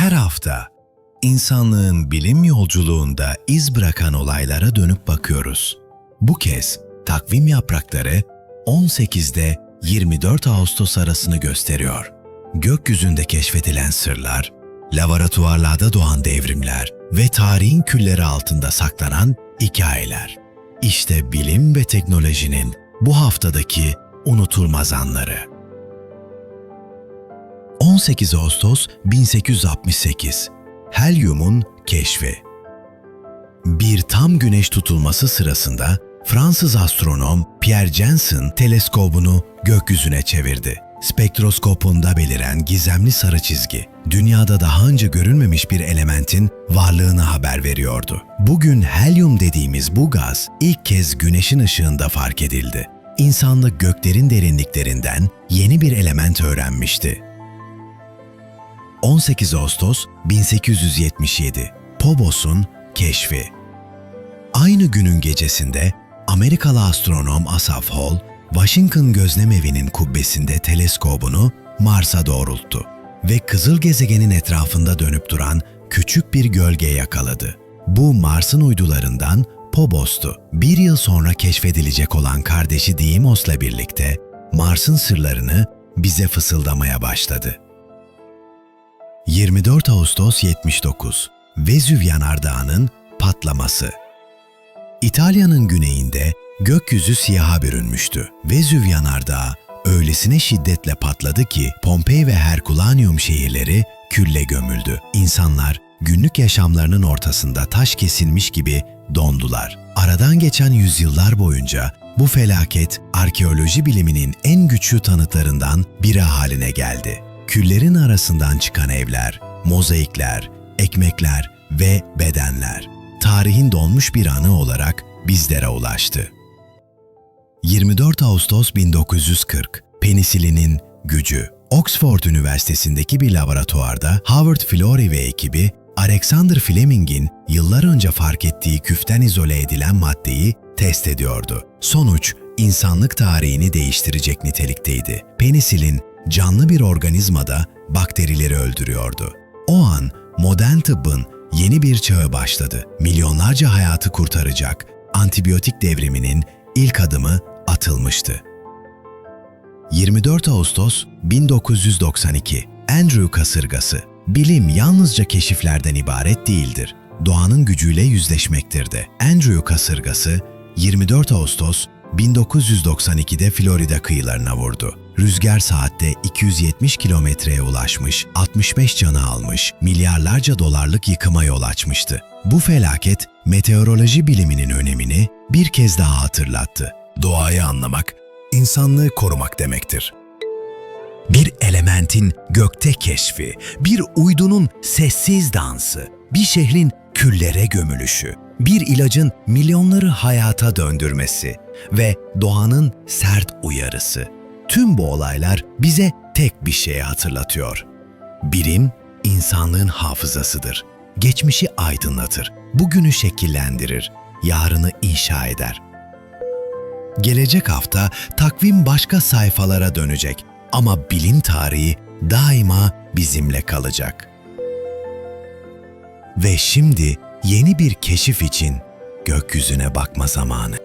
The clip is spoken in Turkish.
Her hafta insanlığın bilim yolculuğunda iz bırakan olaylara dönüp bakıyoruz. Bu kez takvim yaprakları 18'de 24 Ağustos arasını gösteriyor. Gökyüzünde keşfedilen sırlar, laboratuvarlarda doğan devrimler ve tarihin külleri altında saklanan hikayeler. İşte bilim ve teknolojinin bu haftadaki unutulmaz anları. 18 Ağustos 1868 Helyumun keşfi Bir tam güneş tutulması sırasında Fransız astronom Pierre Jensen teleskobunu gökyüzüne çevirdi. Spektroskopunda beliren gizemli sarı çizgi, dünyada daha önce görülmemiş bir elementin varlığını haber veriyordu. Bugün helyum dediğimiz bu gaz ilk kez güneşin ışığında fark edildi. İnsanlık göklerin derinliklerinden yeni bir element öğrenmişti. 18 Ağustos 1877 Phobos'un keşfi. Aynı günün gecesinde Amerikalı astronom Asaph Hall, Washington Gözlemevi'nin kubbesinde teleskobunu Mars'a doğrulttu ve kızıl gezegenin etrafında dönüp duran küçük bir gölge yakaladı. Bu Mars'ın uydularından Phobos'tu. Bir yıl sonra keşfedilecek olan kardeşi Deimos'la birlikte Mars'ın sırlarını bize fısıldamaya başladı. 24 Ağustos 79 Vezüv Yanardağı'nın patlaması. İtalya'nın güneyinde gökyüzü siyaha bürünmüştü. Vezüv Yanardağı öylesine şiddetle patladı ki Pompei ve Herculaneum şehirleri külle gömüldü. İnsanlar günlük yaşamlarının ortasında taş kesilmiş gibi dondular. Aradan geçen yüzyıllar boyunca bu felaket arkeoloji biliminin en güçlü tanıklarından biri haline geldi. Küllerin arasından çıkan evler, mozaikler, ekmekler ve bedenler tarihin donmuş bir anı olarak bizlere ulaştı. 24 Ağustos 1940 Penisilinin gücü Oxford Üniversitesi'ndeki bir laboratuvarda Howard Florey ve ekibi Alexander Fleming'in yıllar önce fark ettiği küften izole edilen maddeyi test ediyordu. Sonuç insanlık tarihini değiştirecek nitelikteydi. Penisilin canlı bir organizmada bakterileri öldürüyordu. O an modern tıbbın yeni bir çağı başladı. Milyonlarca hayatı kurtaracak antibiyotik devriminin ilk adımı atılmıştı. 24 Ağustos 1992 Andrew kasırgası Bilim yalnızca keşiflerden ibaret değildir. Doğanın gücüyle yüzleşmektir de. Andrew kasırgası 24 Ağustos 1992'de Florida kıyılarına vurdu. Rüzgar saatte 270 kilometreye ulaşmış, 65 canı almış, milyarlarca dolarlık yıkıma yol açmıştı. Bu felaket meteoroloji biliminin önemini bir kez daha hatırlattı. Doğayı anlamak, insanlığı korumak demektir. Bir elementin gökte keşfi, bir uydunun sessiz dansı, bir şehrin küllere gömülüşü, bir ilacın milyonları hayata döndürmesi ve doğanın sert uyarısı. Tüm bu olaylar bize tek bir şeyi hatırlatıyor. Bilim, insanlığın hafızasıdır. Geçmişi aydınlatır, bugünü şekillendirir, yarını inşa eder. Gelecek hafta takvim başka sayfalara dönecek ama bilim tarihi daima bizimle kalacak. Ve şimdi yeni bir keşif için gökyüzüne bakma zamanı.